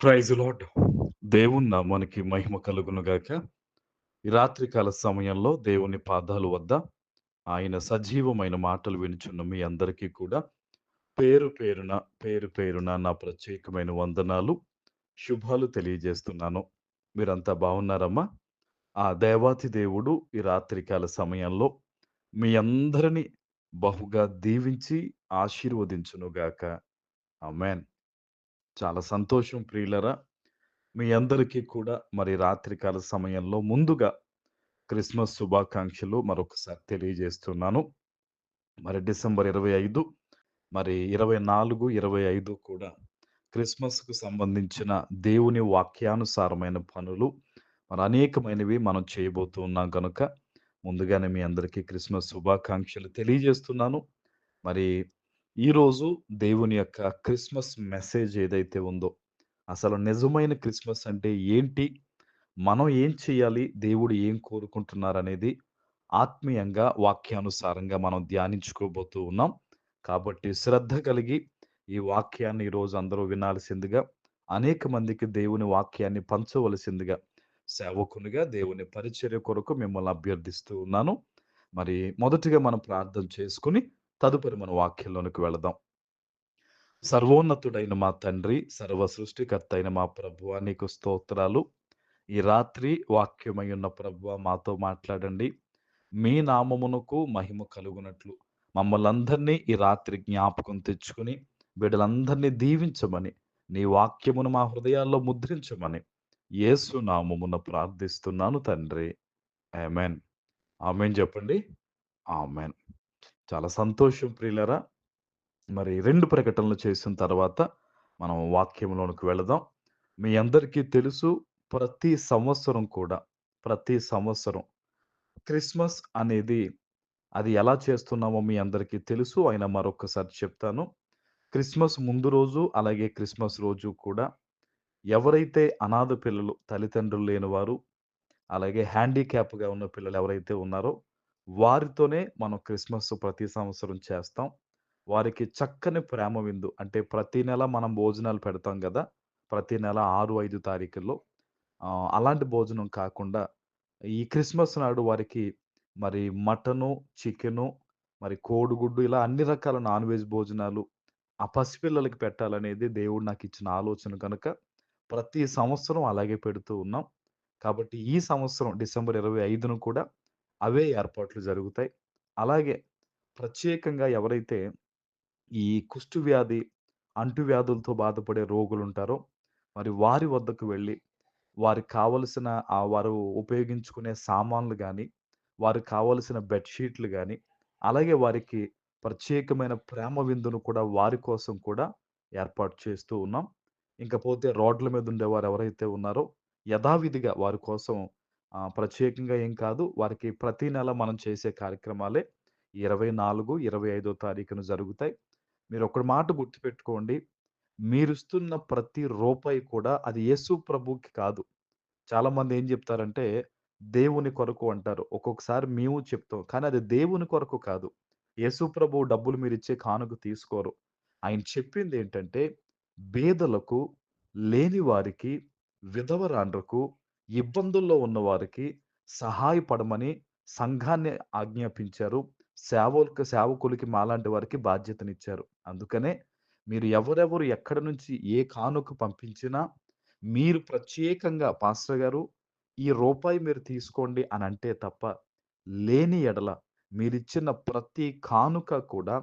Praise lord దేవుని నామానికి మహిమ కలుగును గాక. ఈ రాత్రికాల సమయంలో దేవుని పాదాలు వద్ద ఆయన సజీవమైన మాటలు వినుచున్న మీ అందరికీ కూడా పేరు పేరున పేరు పేరున నా ప్రత్యేకమైన వందనాలు శుభాలు తెలియజేస్తున్నాను. మీరంతా బాగున్నారమ్మా? ఆ దేవాతి దేవుడు ఈ రాత్రికాల సమయంలో మీ అందరినీ బహుగా దీవించి ఆశీర్వదించునుగాక ఆమెన్. చాలా సంతోషం ప్రియులరా. మీ అందరికీ కూడా మరి రాత్రికాల సమయంలో ముందుగా క్రిస్మస్ శుభాకాంక్షలు మరొకసారి తెలియజేస్తున్నాను. మరి డిసెంబర్ ఇరవై ఐదు మరి ఇరవై నాలుగు ఇరవై ఐదు కూడా క్రిస్మస్కు సంబంధించిన దేవుని వాక్యానుసారమైన పనులు మరి అనేకమైనవి మనం చేయబోతూ ఉన్నాం కనుక ముందుగానే మీ అందరికీ క్రిస్మస్ శుభాకాంక్షలు తెలియజేస్తున్నాను. మరి ఈరోజు దేవుని యొక్క క్రిస్మస్ మెసేజ్ ఏదైతే ఉందో అసలు నిజమైన క్రిస్మస్ అంటే ఏంటి? మనం ఏం చేయాలి? దేవుడు ఏం కోరుకుంటున్నారు అనేది ఆత్మీయంగా వాక్యానుసారంగా మనం ధ్యానించుకోబోతూ ఉన్నాం. కాబట్టి శ్రద్ధ కలిగి ఈ వాక్యాన్ని ఈరోజు అందరూ వినాల్సిందిగా అనేక మందికి దేవుని వాక్యాన్ని పంచవలసిందిగా సేవకునిగా దేవుని పరిచర్య కొరకు మిమ్మల్ని అభ్యర్థిస్తూ ఉన్నాను. మరి మొదటిగా మనం ప్రార్థన చేసుకుని తదుపరి మన వాక్యంలోనికి వెళదాం. సర్వోన్నతుడైన మా తండ్రి సర్వ సృష్టికర్త అయిన మా ప్రభువ నీకు స్తోత్రాలు. ఈ రాత్రి వాక్యమై ఉన్న ప్రభువ మాతో మాట్లాడండి. మీ నామమునకు మహిమ కలుగునట్లు. మమ్మల్ని అందరినీ ఈ రాత్రి జ్ఞాపకం తెచ్చుకుని బిడ్డలందరినీ దీవించమని నీ వాక్యమును మా హృదయాల్లో ముద్రించమని యేసు నామమున ప్రార్థిస్తున్నాను తండ్రి. ఆమెన్. ఆమెన్ చెప్పండి. ఆమెన్. చాలా సంతోషం ప్రియులరా. మరి రెండు ప్రకటనలు చేసిన తర్వాత మనం వాక్యంలోనికి వెళదాం. మీ అందరికీ తెలుసు ప్రతి సంవత్సరం కూడా ప్రతి సంవత్సరం క్రిస్మస్ అనేది అది ఎలా చేస్తున్నామో మీ అందరికీ తెలుసు. ఆయన మరొకసారి చెప్తాను. క్రిస్మస్ ముందు రోజు అలాగే క్రిస్మస్ రోజు కూడా ఎవరైతే అనాథ పిల్లలు తల్లిదండ్రులు లేని వారు అలాగే హ్యాండిక్యాప్గా ఉన్న పిల్లలు ఎవరైతే ఉన్నారో వారితోనే మనం క్రిస్మస్ ప్రతి సంవత్సరం చేస్తాం. వారికి చక్కని ప్రేమ విందు. అంటే ప్రతి నెల మనం భోజనాలు పెడతాం కదా! ప్రతి నెల ఆరు ఐదు తారీఖుల్లో. అలాంటి భోజనం కాకుండా ఈ క్రిస్మస్ నాడు వారికి మరి మటను చికెను మరి కోడిగుడ్డు ఇలా అన్ని రకాల నాన్ వెజ్ భోజనాలు ఆ పసిపిల్లలకి పెట్టాలనేది దేవుడు నాకు ఇచ్చిన ఆలోచన కనుక ప్రతి సంవత్సరం అలాగే పెడుతూ ఉన్నాం. కాబట్టి ఈ సంవత్సరం డిసెంబర్ ఇరవై ఐదును కూడా అవే ఏర్పాట్లు జరుగుతాయి. అలాగే ప్రత్యేకంగా ఎవరైతే ఈ కుష్టు వ్యాధి అంటువ్యాధులతో బాధపడే రోగులు ఉంటారో మరి వారి వద్దకు వెళ్ళి వారికి కావలసిన ఆ వారు ఉపయోగించుకునే సామాన్లు కానీ వారికి కావలసిన బెడ్షీట్లు కానీ అలాగే వారికి ప్రత్యేకమైన ప్రేమ విందును కూడా వారి కోసం కూడా ఏర్పాటు చేస్తూ ఉన్నాం. ఇంకపోతే రోడ్ల మీద ఉండేవారు ఎవరైతే ఉన్నారో యథావిధిగా వారి కోసం ప్రత్యేకంగా ఏం కాదు. వారికి ప్రతి నెల మనం చేసే కార్యక్రమాలే ఇరవై నాలుగు ఇరవై ఐదో తారీఖున జరుగుతాయి. మీరు ఒక మాట గుర్తుపెట్టుకోండి. మీరు ఇస్తున్న ప్రతి రూపాయి కూడా అది యేసు ప్రభుకి కాదు. చాలామంది ఏం చెప్తారంటే దేవుని కొరకు అంటారు. ఒక్కొక్కసారి మేము చెప్తాం కానీ అది దేవుని కొరకు కాదు. యేసు ప్రభు డబ్బులు మీరు ఇచ్చే కానుక తీసుకోరు. ఆయన చెప్పింది ఏంటంటే బేదలకు లేని వారికి విధవరాండ్రకు ఇబ్బందుల్లో ఉన్న వారికి సహాయపడమని సంఘాన్ని ఆజ్ఞాపించారు. సేవకు సేవకులకి మాలాంటి వారికి బాధ్యతనిచ్చారు. అందుకనే మీరు ఎవరెవరు ఎక్కడి నుంచి ఏ కానుక పంపించినా మీరు ప్రత్యేకంగా పాస్టర్ గారు ఈ రూపాయి మీరు తీసుకోండి అని అంటే తప్ప లేని ఎడల మీరిచ్చిన ప్రతి కానుక కూడా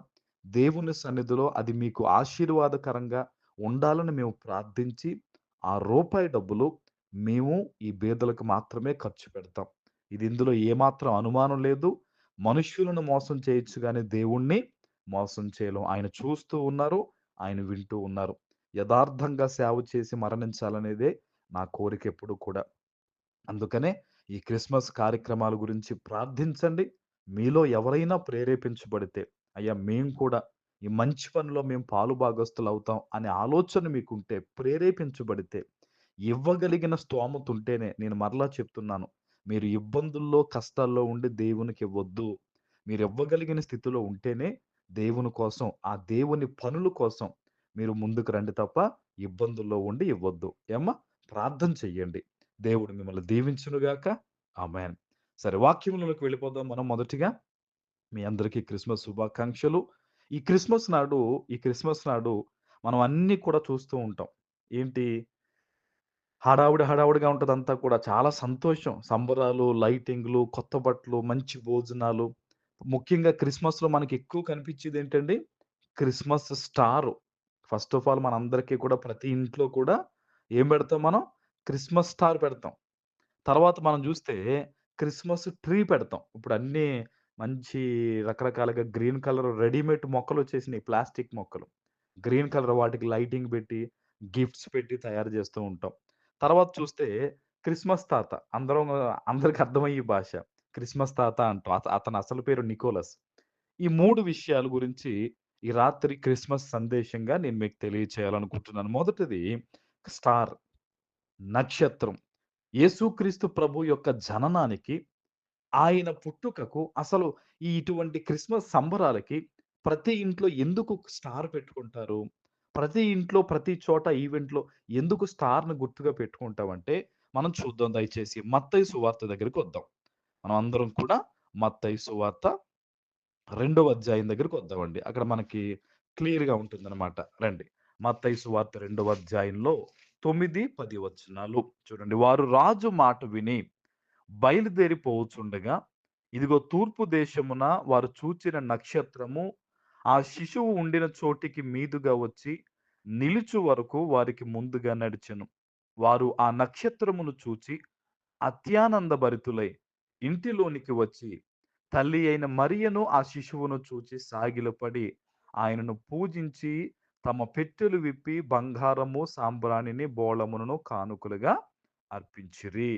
దేవుని సన్నిధిలో అది మీకు ఆశీర్వాదకరంగా ఉండాలని మేము ప్రార్థించి ఆ రూపాయి డబ్బులు మేము ఈ బీదలకు మాత్రమే ఖర్చు పెడతాం. ఇది ఇందులో ఏమాత్రం అనుమానం లేదు. మనుష్యులను మోసం చేయొచ్చు కానీ దేవుణ్ణి మోసం చేయలేం. ఆయన చూస్తూ ఉన్నారు ఆయన వింటూ ఉన్నారు. యథార్థంగా సేవ చేసి మరణించాలనేదే నా కోరిక ఎప్పుడు కూడా. అందుకనే ఈ క్రిస్మస్ కార్యక్రమాల గురించి ప్రార్థించండి. మీలో ఎవరైనా ప్రేరేపించబడితే అయ్యా మేము కూడా ఈ మంచి పనిలో మేము పాలు భాగస్తులు అవుతాం అనే ఆలోచన మీకుంటే ప్రేరేపించబడితే ఇవ్వగలిగిన స్తోమత ఉంటేనే నేను మరలా చెప్తున్నాను మీరు ఇబ్బందుల్లో కష్టాల్లో ఉండి దేవునికి ఇవ్వద్దు మీరు ఇవ్వగలిగిన స్థితిలో ఉంటేనే దేవుని కోసం ఆ దేవుని పనుల కోసం మీరు ముందుకు రండి తప్ప ఇబ్బందుల్లో ఉండి ఇవ్వద్దు. ఏమ్మా? ప్రార్థన చెయ్యండి. దేవుడు మిమ్మల్ని దీవించునుగాక. ఆమెన్ సరే వాక్యములకు వెళ్ళిపోదాం మనం మొదటిగా. మీ అందరికీ క్రిస్మస్ శుభాకాంక్షలు. ఈ క్రిస్మస్ నాడు ఈ క్రిస్మస్ నాడు మనం అన్నీ కూడా చూస్తూ ఉంటాం. ఏంటి? హడావుడి హడావుడిగా ఉంటదంతా కూడా. చాలా సంతోషం. సంబరాలు, లైటింగ్‌లు, కొత్త బట్టలు, మంచి భోజనాలు. ముఖ్యంగా క్రిస్మస్‌లో మనకి ఎక్కువ కనిపించేది ఏంటండి Christmas star. First of all మనందరికీ కూడా ప్రతి ఇంట్లో కూడా ఏం పెడతాం మనం? క్రిస్మస్ స్టార్ పెడతాం. తర్వాత మనం చూస్తే క్రిస్మస్ ట్రీ పెడతాం. ఇప్పుడు అన్నీ మంచి రకరకాలుగా గ్రీన్ కలర్ రెడీమేడ్ మొక్కలు వచ్చేసినాయి ప్లాస్టిక్ మొక్కలు. గ్రీన్ కలర్ వాటికి లైటింగ్ పెట్టి, గిఫ్ట్స్ పెట్టి తయారు చేస్తూ ఉంటాం. తర్వాత చూస్తే క్రిస్మస్ తాత. అందరం అందరికి అర్థమయ్యే భాష. క్రిస్మస్ తాత అంటాం. అత అతని అసలు పేరు నికోలస్. ఈ 3 విషయాల గురించి ఈ రాత్రి క్రిస్మస్ సందేశంగా నేను మీకు తెలియచేయాలనుకుంటున్నాను. మొదటిది స్టార్. నక్షత్రం. యేసుక్రీస్తు ప్రభు యొక్క జననానికి, ఆయన పుట్టుకకు అసలు ఈ ఇటువంటి క్రిస్మస్ సంబరాలకి ప్రతి ఇంట్లో ఎందుకు స్టార్ పెట్టుకుంటారు? ప్రతి ఇంట్లో, ప్రతి చోట ఈవెంట్‌లో ఎందుకు స్టార్ను గుర్తుగా పెట్టుకుంటామంటే, మనం చూద్దాం దయచేసి. మత్తయి సువార్త దగ్గరికి వద్దాం మనం అందరం కూడా మత్తయి సువార్త రెండవ అధ్యాయం దగ్గరికి వద్దామండి అక్కడ మనకి క్లియర్‌గా ఉంటుందనమాట. రండి. మత్తయి సువార్త రెండవ అధ్యాయంలో 9, 10 వచనాలు చూడండి. వారు రాజు మాట విని బయలుదేరిపోవచ్చుండగా ఇదిగో తూర్పు దేశమున వారు చూచిన నక్షత్రము ఆ శిశువు ఉండిన చోటికి మీదుగా వచ్చి నిలుచు వరకు వారికి ముందుగా నడిచెను. వారు ఆ నక్షత్రమును చూచి అత్యానందభరితులై ఇంటిలోనికి వచ్చి తల్లి అయిన మరియను ఆ శిశువును చూచి సాగిలపడి ఆయనను పూజించి తమ పెట్టెలు విప్పి బంగారము, సాంబ్రాణిని, బోళములను కానుకలుగా అర్పించిరి.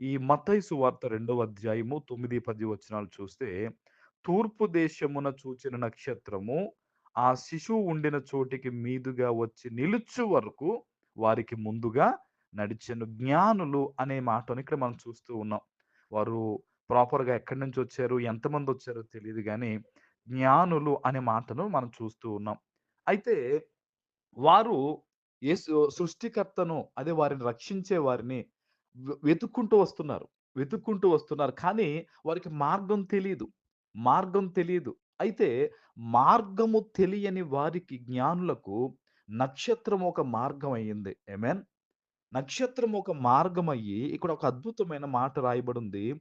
ఈ మతైసు వార్త రెండవ అధ్యాయము 9, 10 వచనాలు చూస్తే తూర్పు దేశమున చూచిన నక్షత్రము ఆ శిశువు ఉండిన చోటికి మీదుగా వచ్చి నిలుచు వరకు వారికి ముందుగా నడిచెను. జ్ఞానులు అనే మాటను ఇక్కడ మనం చూస్తూ ఉన్నాం. వారు ప్రాపర్‌గా ఎక్కడి నుంచి వచ్చారు? ఎంతమంది వచ్చారో తెలియదు కానీ జ్ఞానులు అనే మాటను మనం చూస్తూ ఉన్నాం. అయితే వారు ఏ సృష్టికర్తను అదే వారిని రక్షించే వారిని వెతుక్కుంటూ వస్తున్నారు. వెతుక్కుంటూ వస్తున్నారు. కానీ వారికి మార్గం తెలియదు మార్గం తెలియదు అయితే మార్గము తెలియని వారికి జ్ఞానులకు నక్షత్రం ఒక మార్గం అయింది. ఏమేన్ నక్షత్రం ఒక మార్గమయ్యి ఇక్కడ ఒక అద్భుతమైన మాట రాయబడుంది.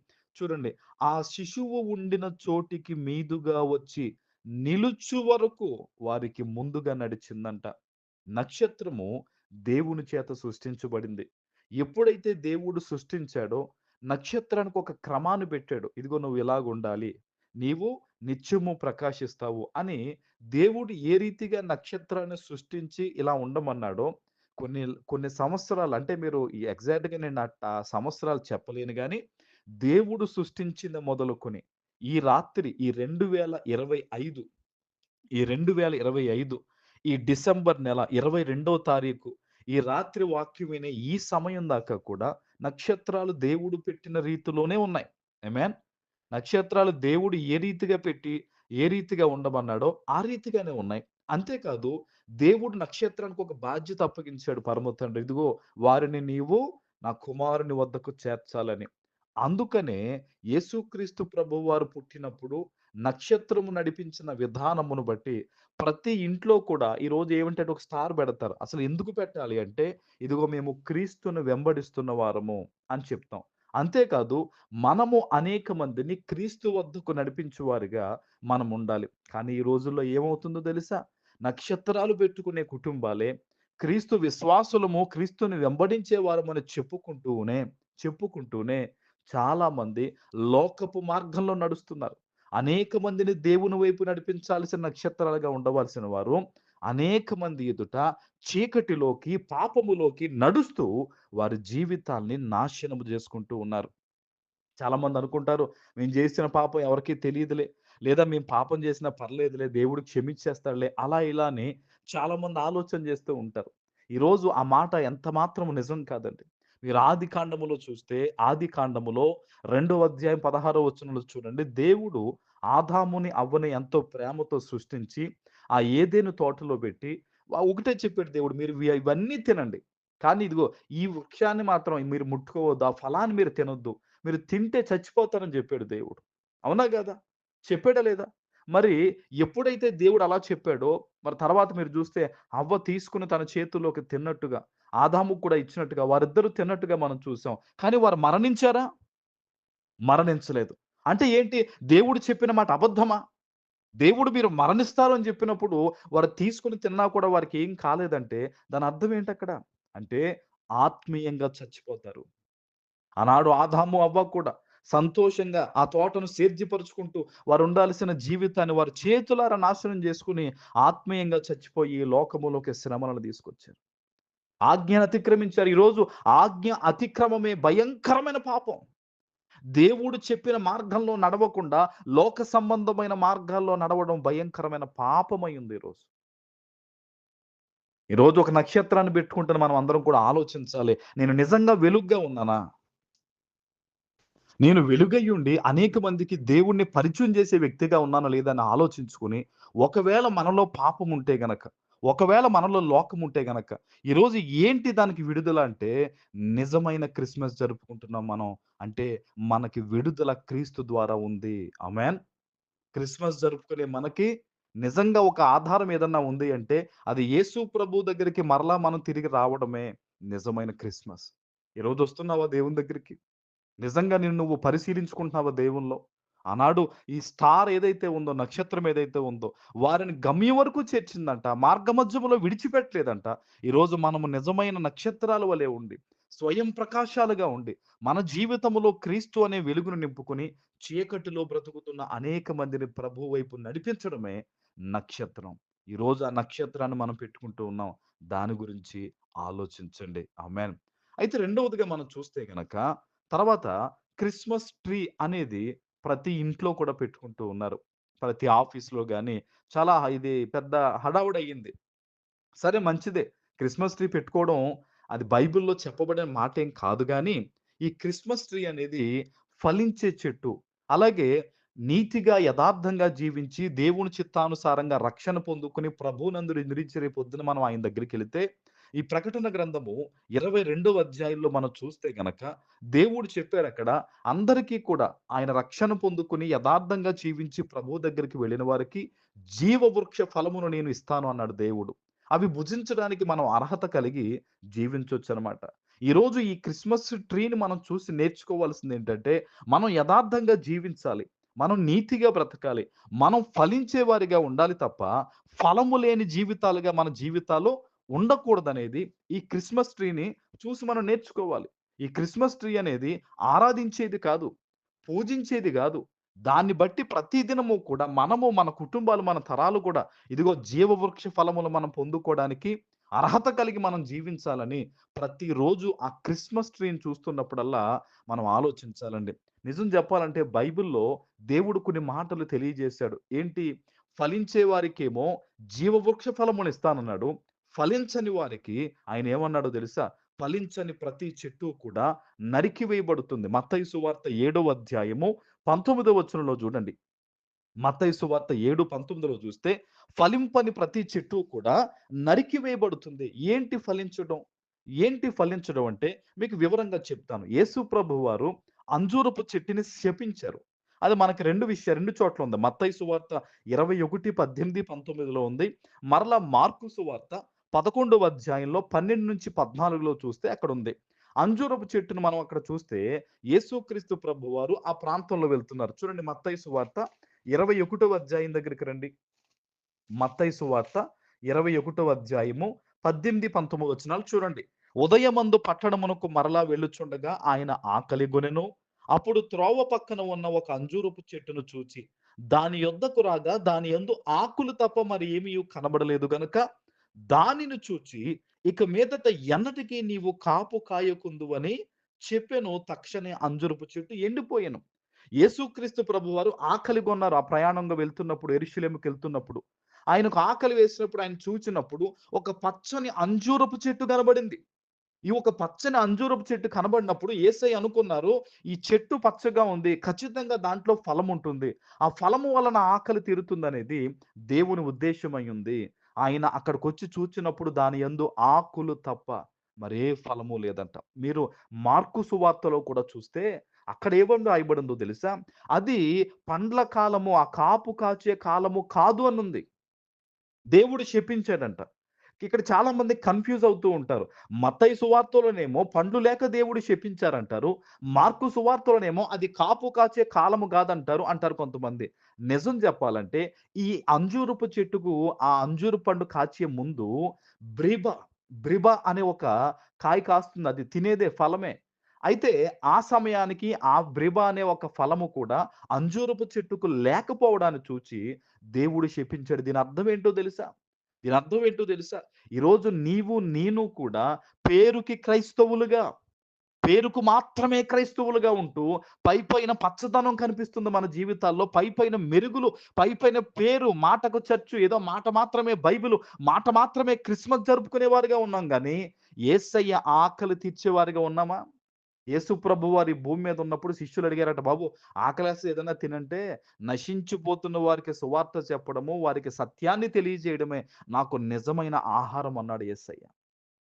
చూడండి. ఆ శిశువు ఉండిన చోటికి మీదుగా వచ్చి నిలుచు వరకు వారికి ముందుగా నడిచిందంట. నక్షత్రము దేవుని చేత సృష్టించబడింది. ఎప్పుడైతే దేవుడు సృష్టించాడో నక్షత్రానికి ఒక క్రమాన్ని పెట్టాడు. ఇదిగో నువ్వు ఇలాగుండాలి. నీవు నిత్యము ప్రకాశిస్తావు అని దేవుడు ఏ రీతిగా నక్షత్రాన్ని సృష్టించి ఇలా ఉండమన్నాడో కొన్ని కొన్ని సంవత్సరాలు అంటే మీరు ఈ ఎగ్జాక్ట్‌గా నేను ఆ సంవత్సరాలు చెప్పలేను కానీ దేవుడు సృష్టించింది మొదలుకొని ఈ రాత్రి ఈ 2025 ఈ 2025 ఈ డిసెంబర్ నెల 22వ తారీఖు ఈ రాత్రి వాక్యం వినే ఈ సమయం దాకా కూడా నక్షత్రాలు దేవుడు పెట్టిన రీతిలోనే ఉన్నాయి. ఐ మీన్ నక్షత్రాలు దేవుడు ఏ రీతిగా పెట్టి, ఏ రీతిగా ఉండమన్నాడో ఆ రీతిగానే ఉన్నాయి. అంతేకాదు దేవుడు నక్షత్రానికి ఒక బాధ్యత అప్పగించాడు పరమ తండ్రి. ఇదిగో వారిని నీవు నా కుమారుని వద్దకు చేర్చాలని. అందుకనే యేసుక్రీస్తు ప్రభువారు పుట్టినప్పుడు నక్షత్రము నడిపించిన విధానమును బట్టి ప్రతి ఇంట్లో కూడా ఈరోజు ఏమంటే ఒక స్టార్ పెడతారు. అసలు ఎందుకు పెట్టాలి అంటే, ఇదిగో మేము క్రీస్తును వెంబడిస్తున్న వారము అని చెప్తాం. అంతేకాదు మనము అనేక మందిని క్రీస్తు వద్దకు నడిపించేవారుగా మనం ఉండాలి. కానీ ఈ రోజుల్లో ఏమవుతుందో తెలుసా? నక్షత్రాలు పెట్టుకునే కుటుంబాలే క్రీస్తు విశ్వాసులము, క్రీస్తుని వెంబడించే వారమని చెప్పుకుంటూనే, చెప్పుకుంటూనే చాలామంది లోకపు మార్గంలో నడుస్తున్నారు. అనేక మందిని దేవుని వైపు నడిపించాల్సిన నక్షత్రాలుగా ఉండవలసిన వారు, అనేక మంది ఎదుట చీకటిలోకి, పాపములోకి నడుస్తూ వారి జీవితాల్ని నాశనము చేసుకుంటూ ఉన్నారు. చాలామంది అనుకుంటారు, మేము చేసిన పాపం ఎవరికీ తెలియదులే లేదా మేము పాపం చేసినా పర్లేదులే, దేవుడు క్షమించేస్తాడులే. అలా ఇలానే చాలామంది ఆలోచన చేస్తూ ఉంటారు. ఈరోజు ఆ మాట ఎంత మాత్రం నిజం కాదండి. మీరు ఆదికాండములో చూస్తే, ఆదికాండములో రెండవ అధ్యాయం 16వ వచనంలో చూడండి. దేవుడు ఆదాముని, అవ్వని ఎంతో ప్రేమతో సృష్టించి, ఆ ఏదేను తోటలో పెట్టి, ఒకటే చెప్పాడు దేవుడు మీరు ఇవన్నీ తినండి. కానీ ఇదిగో ఈ వృక్షాన్ని మాత్రం మీరు ముట్టుకోవద్దు ఆ ఫలాన్ని మీరు తినొద్దు మీరు తింటే చచ్చిపోతారని చెప్పాడు దేవుడు. అవునా కదా? చెప్పాడా లేదా? మరి ఎప్పుడైతే దేవుడు అలా చెప్పాడో మరి తర్వాత మీరు చూస్తే అవ్వ తీసుకుని తన చేతుల్లోకి తిన్నట్టుగా ఆదాముకు కూడా ఇచ్చినట్టుగా వారిద్దరూ తిన్నట్టుగా మనం చూసాం. కానీ వారు మరణించారా? మరణించలేదు. అంటే ఏంటి? దేవుడు చెప్పిన మాట అబద్ధమా? దేవుడు మీరు మరణిస్తారు అని చెప్పినప్పుడు వారు తీసుకుని తిన్నా కూడా వారికి ఏం కాలేదంటే దాని అర్థం ఏంటి అక్కడ? అంటే ఆత్మీయంగా చచ్చిపోతారు. ఆనాడు ఆదాము అవ్వ కూడా సంతోషంగా ఆ తోటను సేద్యపరుచుకుంటూ వారు ఉండాల్సిన జీవితాన్ని వారు చేతులారా నాశనం చేసుకుని ఆత్మీయంగా చచ్చిపోయి లోకములోకి శ్రమలను తీసుకొచ్చారు. ఆజ్ఞను అతిక్రమించారు. ఈరోజు ఆజ్ఞ అతిక్రమమే భయంకరమైన పాపం. దేవుడు చెప్పిన మార్గంలో నడవకుండా లోక సంబంధమైన మార్గాల్లో నడవడం భయంకరమైన పాపమై ఉంది ఈరోజు ఈరోజు ఒక నక్షత్రాన్ని పెట్టుకుంటే మనం అందరం కూడా ఆలోచించాలి నేను నిజంగా వెలుగ్గా ఉన్నానా? నేను వెలుగయ్యుండి అనేక మందికి దేవుణ్ణి పరిచయం చేసే వ్యక్తిగా ఉన్నానో లేదని ఆలోచించుకుని ఒకవేళ మనలో పాపం ఉంటే గనక ఒకవేళ మనలో లోకం ఉంటే గనక ఈరోజు ఏంటి దానికి విడుదల అంటే నిజమైన క్రిస్మస్ జరుపుకుంటున్నాం మనం అంటే మనకి విడుదల క్రీస్తు ద్వారా ఉంది. అమెన్ క్రిస్మస్ జరుపుకునే మనకి నిజంగా ఒక ఆధారం ఏదన్నా ఉంది అంటే అది యేసు ప్రభు దగ్గరికి మరలా మనం తిరిగి రావడమే నిజమైన క్రిస్మస్. ఈరోజు వస్తున్నావా దేవుని దగ్గరికి? నిజంగా నిన్ను నువ్వు పరిశీలించుకుంటున్నావా దేవుల్లో ఆనాడు ఈ స్టార్ ఏదైతే ఉందో నక్షత్రం ఏదైతే ఉందో వారిని గమ్యం వరకు చేర్చిందంట. మార్గమధ్యములో విడిచిపెట్టలేదంట. ఈరోజు మనము నిజమైన నక్షత్రాల వలె ఉండి స్వయం ప్రకాశాలుగా ఉండి మన జీవితంలో క్రీస్తు అనే వెలుగును నింపుకుని చీకటిలో బ్రతుకుతున్న అనేక మందిని ప్రభు వైపు నడిపించడమే నక్షత్రం. ఈరోజు ఆ నక్షత్రాన్ని మనం పెట్టుకుంటూ ఉన్నాం. దాని గురించి ఆలోచించండి. ఆమెన్. అయితే రెండవదిగా మనం చూస్తే గనక తర్వాత క్రిస్మస్ ట్రీ అనేది ప్రతి ఇంట్లో కూడా పెట్టుకుంటూ ఉన్నారు. ప్రతి ఆఫీస్లో కానీ చాలా ఇది పెద్ద హడావుడి అయ్యింది సరే మంచిదే. క్రిస్మస్ ట్రీ పెట్టుకోవడం అది బైబిల్లో చెప్పబడిన మాట ఏం కాదు కానీ ఈ క్రిస్మస్ ట్రీ అనేది ఫలించే చెట్టు. అలాగే నీతిగా యథార్థంగా జీవించి దేవుని చిత్తానుసారంగా రక్షణ పొందుకుని ప్రభునందుని నిరీక్ష రేపు పొద్దున మనం ఆయన దగ్గరికి వెళితే ఈ ప్రకటన గ్రంథము ఇరవై రెండవ అధ్యాయంలో మనం చూస్తే గనక దేవుడు చెప్పారు అక్కడ అందరికీ కూడా ఆయన రక్షణ పొందుకుని యథార్థంగా జీవించి ప్రభు దగ్గరికి వెళ్ళిన వారికి జీవవృక్ష ఫలమును నేను ఇస్తాను అన్నాడు దేవుడు. అవి భుజించడానికి మనం అర్హత కలిగి జీవించవచ్చు అనమాట ఈరోజు ఈ క్రిస్మస్ ట్రీని మనం చూసి నేర్చుకోవాల్సింది ఏంటంటే మనం యథార్థంగా జీవించాలి మనం నీతిగా బ్రతకాలి మనం ఫలించే వారిగా ఉండాలి తప్ప ఫలము లేని జీవితాలుగా మన జీవితాలు ఉండకూడదనేది ఈ క్రిస్మస్ ట్రీని చూసి మనం నేర్చుకోవాలి. ఈ క్రిస్మస్ ట్రీ అనేది ఆరాధించేది కాదు పూజించేది కాదు. దాన్ని బట్టి ప్రతిదినము కూడా మనము మన కుటుంబాలు మన తరాలు కూడా ఇదిగో జీవవృక్ష ఫలములు మనం పొందుకోవడానికి అర్హత కలిగి మనం జీవించాలని ప్రతిరోజు ఆ క్రిస్మస్ ట్రీని చూస్తున్నప్పుడల్లా మనం ఆలోచించాలండి. నిజం చెప్పాలంటే బైబిల్లో దేవుడు కొన్ని మాటలు తెలియజేశాడు. ఏంటి? ఫలించే వారికేమో జీవవృక్ష ఫలములు ఇస్తానన్నాడు. ఫలించని వారికి ఆయన ఏమన్నాడో తెలుసా? ఫలించని ప్రతి చెట్టు కూడా నరికివేయబడుతుంది మత్తయి సువార్త ఏడవ అధ్యాయము పంతొమ్మిదవ వచనంలో చూడండి. మత్తయి సువార్త ఏడు పంతొమ్మిదిలో చూస్తే ఫలింపని ప్రతి చెట్టు కూడా నరికివేయబడుతుంది ఏంటి ఫలించడం? ఏంటి ఫలించడం అంటే మీకు వివరంగా చెప్తాను. యేసు ప్రభు వారు అంజూరపు చెట్టుని శపించారు. అది మనకి రెండు విషయాలు రెండు చోట్ల ఉంది. మత్తయి సువార్త ఇరవై ఒకటి పద్దెనిమిది పంతొమ్మిదిలో ఉంది. మరలా మార్కు సువార్త పదకొండవ అధ్యాయంలో పన్నెండు నుంచి పద్నాలుగులో చూస్తే అక్కడ ఉంది అంజూరపు చెట్టును మనం అక్కడ చూస్తే యేసుక్రీస్తు ప్రభు వారు ఆ ప్రాంతంలో వెళ్తున్నారు. చూడండి మత్తైసు వార్త ఇరవై ఒకటవ అధ్యాయం దగ్గరికి రండి. మత్తైసు వార్త ఇరవై ఒకటవ అధ్యాయము పద్దెనిమిది పంతొమ్మిది వచనాలు చూడండి. ఉదయమందు పట్టణమునకు మరలా వెళ్ళుచుండగా ఆయన ఆకలి గొనెను అప్పుడు త్రోవ పక్కన ఉన్న ఒక అంజూరపు చెట్టును చూచి దాని యొద్దకు రాగా దాని యందు ఆకులు తప్ప మరి ఏమీ కనబడలేదు గనుక దానిని చూచి ఇక మీదట ఎన్నటికీ నీవు కాపు కాయకుందువని చెప్పెను తక్షణే అంజురుపు చెట్టు ఎండిపోయాను. యేసుక్రీస్తు ప్రభు వారు ఆకలి కొన్నారు ఆ ప్రయాణంగా వెళ్తున్నప్పుడు ఎరుశలేముకి వెళ్తున్నప్పుడు. ఆయనకు ఆకలి వేసినప్పుడు ఆయన చూచినప్పుడు ఒక పచ్చని అంజూరపు చెట్టు కనబడింది. ఈ ఒక పచ్చని అంజూరపు చెట్టు కనబడినప్పుడు ఏసై అనుకున్నారు ఈ చెట్టు పచ్చగా ఉంది ఖచ్చితంగా దాంట్లో ఫలం ఉంటుంది ఆ ఫలము వలన ఆకలి తీరుతుంది అనేది దేవుని ఉద్దేశమై ఉంది. ఆయన అక్కడికొచ్చి చూచినప్పుడు దాని ఎందు ఆకులు తప్ప మరే ఫలము లేదంట. మీరు మార్కు సువార్తలో కూడా చూస్తే అక్కడ ఏమని రాయబడిందో తెలుసా? అది పండ్ల కాలము, ఆ కాపు కాచే కాలము కాదు అనుంది. దేవుడు శపించాడంట. ఇక్కడ చాలా మంది కన్‌ఫ్యూజ్ అవుతూ ఉంటారు. మత్తయి సువార్తలోనేమో పండ్లు లేక దేవుడు శపించారంటారు. మార్కు సువార్తలోనేమో అది కాపు కాచే కాలము కాదంటారు అంటారు కొంతమంది. నిజం చెప్పాలంటే ఈ అంజూరపు చెట్టుకు ఆ అంజూరు పండు కాచే ముందు బ్రిబ, బ్రిబ అనే ఒక కాయ కాస్తుంది. అది తినేదే ఫలమే. అయితే ఆ సమయానికి ఆ బ్రిబ అనే ఒక ఫలము కూడా అంజూరపు చెట్టుకు లేకపోవడాన్ని చూచి దేవుడు శపించాడు. దీని అర్థం ఏంటో తెలుసా? దీని అర్థం ఏంటో తెలుసా? ఈరోజు నీవు, నేను కూడా పేరుకి క్రైస్తవులుగా, పేరుకు మాత్రమే క్రైస్తవులుగా ఉంటూ పైపైన పచ్చదనం కనిపిస్తుంది మన జీవితాల్లో. పైపైన మెరుగులు, పైపైన పేరు, మాటకు చర్చు, ఏదో మాట మాత్రమే బైబిలు, మాట మాత్రమే క్రిస్మస్ జరుపుకునేవారుగా ఉన్నాం కానీ యేసయ్య ఆకలి తీర్చేవారుగా ఉన్నామా? యేసు ప్రభువారు భూమి మీద ఉన్నప్పుడు శిష్యులు అడిగారట, "బాబు ఆకలేస్తే ఏదైనా తినంటే, నశించిపోతున్న వారికి సువార్త చెప్పడము, వారికి సత్యాన్ని తెలియజేయడమే నాకు నిజమైన ఆహారం" అన్నాడు యేసయ్య.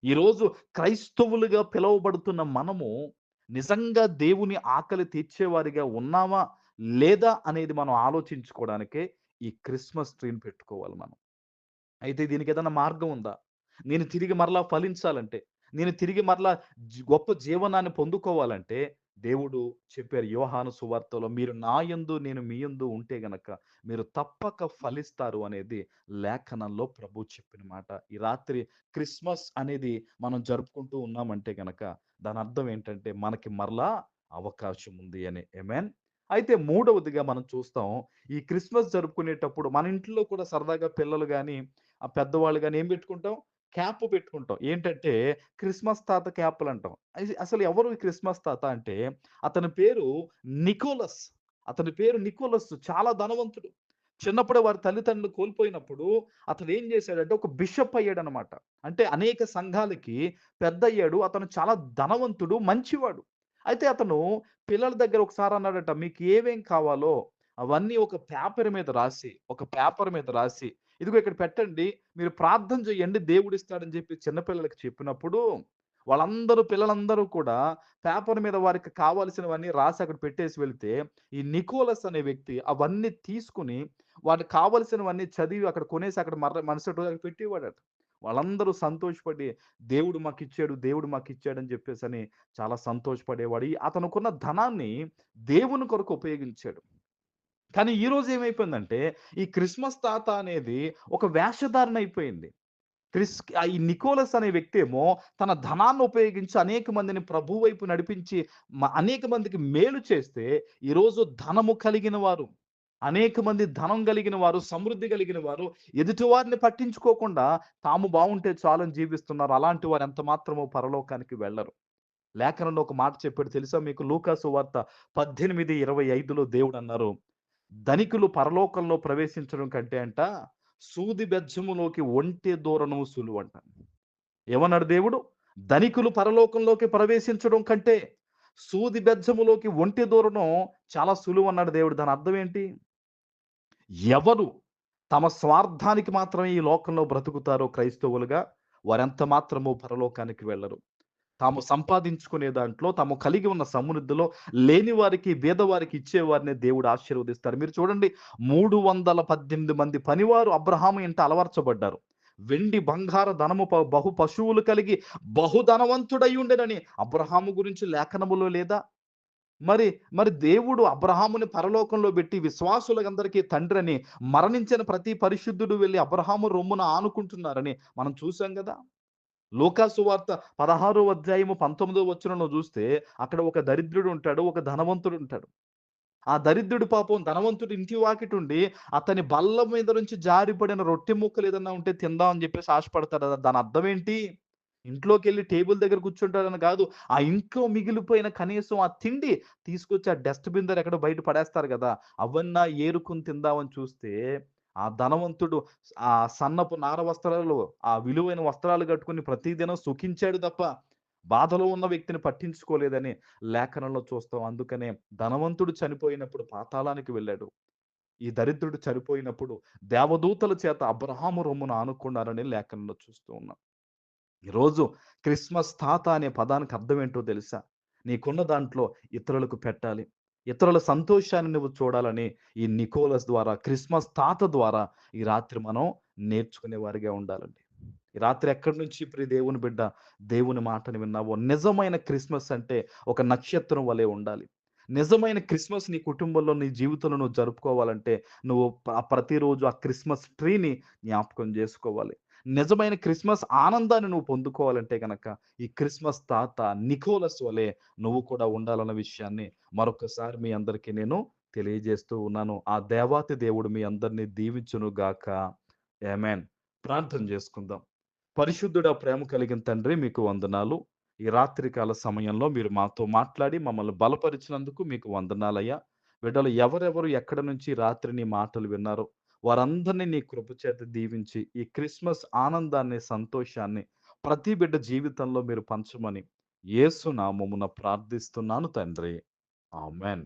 ఈరోజు క్రైస్తవులుగా పిలువబడుతున్న మనము నిజంగా దేవుని ఆకలి తీర్చేవారిగా ఉన్నామా? లేదా? అనేది మనం ఆలోచించుకోవడానికే ఈ క్రిస్మస్ ట్రీని పెట్టుకోవాలి మనం. అయితే దీనికి ఏదైనా మార్గం ఉందా? నేను తిరిగి మరలా ఫలించాలంటే, నేను తిరిగి మరలా గొప్ప జీవనాన్ని పొందుకోవాలంటే దేవుడు చెప్పారు యోహాను సువార్తలో మీరు నా యందు నేను మీ యందు ఉంటే గనక మీరు తప్పక ఫలిస్తారు అనేది లేఖనంలో ప్రభు చెప్పిన మాట. ఈ రాత్రి క్రిస్మస్ అనేది మనం జరుపుకుంటూ ఉన్నామంటే గనక దాని అర్థం ఏంటంటే మనకి మరలా అవకాశం ఉంది అని. ఏమేన్ అయితే మూడవదిగా మనం చూస్తాం. ఈ క్రిస్మస్ జరుపుకునేటప్పుడు మన ఇంట్లో కూడా సరదాగా పిల్లలు కానీ ఆ పెద్దవాళ్ళు కానీ ఏం పెట్టుకుంటాం? క్యాప్ పెట్టుకుంటాం. ఏంటంటే క్రిస్మస్ తాత క్యాప్లు అంటాం అసలు ఎవరు ఈ క్రిస్మస్ తాత అంటే అతని పేరు నికోలస్. అతని పేరు నికోలస్ చాలా ధనవంతుడు. చిన్నప్పుడే వారి తల్లిదండ్రులు కోల్పోయినప్పుడు అతను ఏం చేశాడంటే ఒక బిషప్ అయ్యాడు అనమాట అంటే అనేక సంఘాలకి పెద్ద అయ్యాడు అతను చాలా ధనవంతుడు, మంచివాడు. అయితే అతను పిల్లల దగ్గర ఒకసారి అన్నాడట, "మీకు ఏమేం కావాలో అవన్నీ ఒక పేపర్ మీద రాసి, ఒక పేపర్ మీద రాసి, ఇదిగో ఇక్కడ పెట్టండి. మీరు ప్రార్థన చేయండి దేవుడిస్తాడని" చెప్పి చిన్నపిల్లలకి చెప్పినప్పుడు వాళ్ళందరూ పిల్లలందరూ కూడా పేపర్ మీద వారికి కావాల్సినవన్నీ రాసి అక్కడ పెట్టేసి వెళ్తే, ఈ నికోలస్ అనే వ్యక్తి అవన్నీ తీసుకొని వాటికి కావాల్సినవన్నీ చదివి అక్కడ కొనేసి అక్కడ మర మరుసటి రోజు అక్కడ పెట్టేవాడట. వాళ్ళందరూ సంతోషపడి దేవుడు మాకు ఇచ్చాడు దేవుడు మాకు ఇచ్చాడని చెప్పేసి అని చాలా సంతోషపడేవాడు. ఈ అతనుకున్న ధనాన్ని దేవుని కొరకు ఉపయోగించాడు. కానీ ఈరోజు ఏమైపోయిందంటే ఈ క్రిస్మస్ తాత అనేది ఒక వేషధారణ అయిపోయింది. క్రిస్ ఈ నికోలస్ అనే వ్యక్తి ఏమో తన ధనాన్ని ఉపయోగించి అనేక మందిని ప్రభు వైపు నడిపించి అనేక మందికి మేలు చేస్తే, ఈరోజు ధనము కలిగిన వారు, అనేక మంది ధనం కలిగిన వారు, సమృద్ధి కలిగిన వారు ఎదుటి వారిని పట్టించుకోకుండా తాము బాగుంటే చాలని జీవిస్తున్నారు. అలాంటి వారు ఎంత మాత్రమో పరలోకానికి వెళ్ళరు లేఖనంలో ఒక మాట చెప్పాడు తెలుసా మీకు? లూకా సువార్త 18:25లో దేవుడన్నారు, "ధనికులు పరలోకంలో ప్రవేశించడం కంటే అంట, సూది బెజ్జములోకి ఒంటె సులువు అంట ఏమన్నాడు దేవుడు? ధనికులు పరలోకంలోకి ప్రవేశించడం కంటే, సూది బెజ్జములోకి ఒంటి దూరణం చాలా సులువన్నాడు దేవుడు. దాని అర్థం ఏంటి? ఎవరు తమ స్వార్థానికి మాత్రమే ఈ లోకంలో బ్రతుకుతారో క్రైస్తవులుగా, వారెంత మాత్రము పరలోకానికి వెళ్ళరు తాము సంపాదించుకునే దాంట్లో, తాము కలిగి ఉన్న సమృద్ధిలో లేని వారికి, బీదవారికి ఇచ్చేవారిని దేవుడు ఆశీర్వదిస్తారు. మీరు చూడండి 318 మంది పనివారు అబ్రహాము ఇంట అలవర్చబడ్డారు. వెండి, బంగార ధనము బహు పశువులు కలిగి బహు ఉండేనని అబ్రహాము గురించి లేఖనములో లేదా? మరి, మరి దేవుడు అబ్రహాముని పరలోకంలో పెట్టి విశ్వాసులందరికీ తండ్రిని మరణించిన ప్రతి పరిశుద్ధుడు వెళ్ళి అబ్రహాము రొమ్మున ఆనుకుంటున్నారని మనం చూసాం కదా లూకా సువార్త 16 అధ్యాయము 19 వచనంలో చూస్తే అక్కడ ఒక దరిద్రుడు ఉంటాడు, ఒక ధనవంతుడు ఉంటాడు. ఆ దరిద్రుడు పాపం ధనవంతుడు ఇంటి వాకిటుండి అతని బల్ల మీద నుంచి జారిపడిన రొట్టె ముక్కలు ఏదన్నా ఉంటే తిందాం అని చెప్పేసి ఆశపడతాడు. దాని అర్థం ఏంటి? ఇంట్లోకి వెళ్ళి టేబుల్ దగ్గర కూర్చుంటాడని కాదు. ఆ ఇంట్లో మిగిలిపోయిన కనీసం ఆ తిండి తీసుకొచ్చి ఆ డస్ట్‌బిన్ దగ్గర ఎక్కడో బయట పడేస్తారు కదా అవన్నా ఏరుకుని తిందామని చూస్తే, ఆ ధనవంతుడు ఆ సన్నపు నార వస్త్రాలు, ఆ విలువైన వస్త్రాలు కట్టుకొని ప్రతిదినం సుఖించాడు తప్ప, బాధలో ఉన్న వ్యక్తిని పట్టించుకోలేదని లేఖనంలో చూస్తాం. అందుకనే ధనవంతుడు చనిపోయినప్పుడు పాతాళానికి వెళ్ళాడు. ఈ దరిద్రుడు చనిపోయినప్పుడు దేవదూతల చేత అబ్రహాము రొమ్మును ఆనుకున్నారని లేఖనంలో చూస్తూ ఉన్నాం ఈరోజు క్రిస్మస్ తాత అనే పదానికి అర్థం ఏంటో తెలుసా నీకున్న దాంట్లో ఇతరులకు పెట్టాలి ఇతరుల సంతోషాన్ని నువ్వు చూడాలని ఈ నికోలస్ ద్వారా క్రిస్మస్ తాత ద్వారా ఈ రాత్రి మనం నేర్చుకునే వారిగా ఉండాలండి. ఈ రాత్రి ఎక్కడి నుంచి ప్రి దేవుని బిడ్డ దేవుని మాటను విన్నావో? నిజమైన క్రిస్మస్ అంటే ఒక నక్షత్రం వలె ఉండాలి. నిజమైన క్రిస్మస్ నీ కుటుంబంలో నీ జీవితంలో నువ్వు జరుపుకోవాలంటే నువ్వు ప్రతిరోజు ఆ క్రిస్మస్ ట్రీని జ్ఞాపకం చేసుకోవాలి. నిజమైన క్రిస్మస్ ఆనందాన్ని నువ్వు పొందుకోవాలంటే కనుక ఈ క్రిస్మస్ తాత నికోలస్ వలె నువ్వు కూడా ఉండాలన్న విషయాన్ని మరొకసారి మీ అందరికీ నేను తెలియజేస్తూ ఉన్నాను. ఆ దేవాతి దేవుడు మీ అందరినీ దీవించును గాక. ఏమేన్ ప్రార్థన చేసుకుందాం. పరిశుద్ధుడా ప్రేమ కలిగిన తండ్రి మీకు వందనాలు. ఈ రాత్రికాల సమయంలో మీరు మాతో మాట్లాడి మమ్మల్ని బలపరిచినందుకు మీకు వందనాలయ్యా. బిడ్డలు ఎవరెవరు ఎక్కడ నుంచి రాత్రిని మాటలు విన్నారో వారందరినీ నీ కృప చేత దీవించి ఈ క్రిస్మస్ ఆనందాన్ని సంతోషాన్ని ప్రతి బిడ్డ జీవితంలో మీరు పంచమని యేసు నామమున ప్రార్థిస్తున్నాను తండ్రి. ఆమెన్.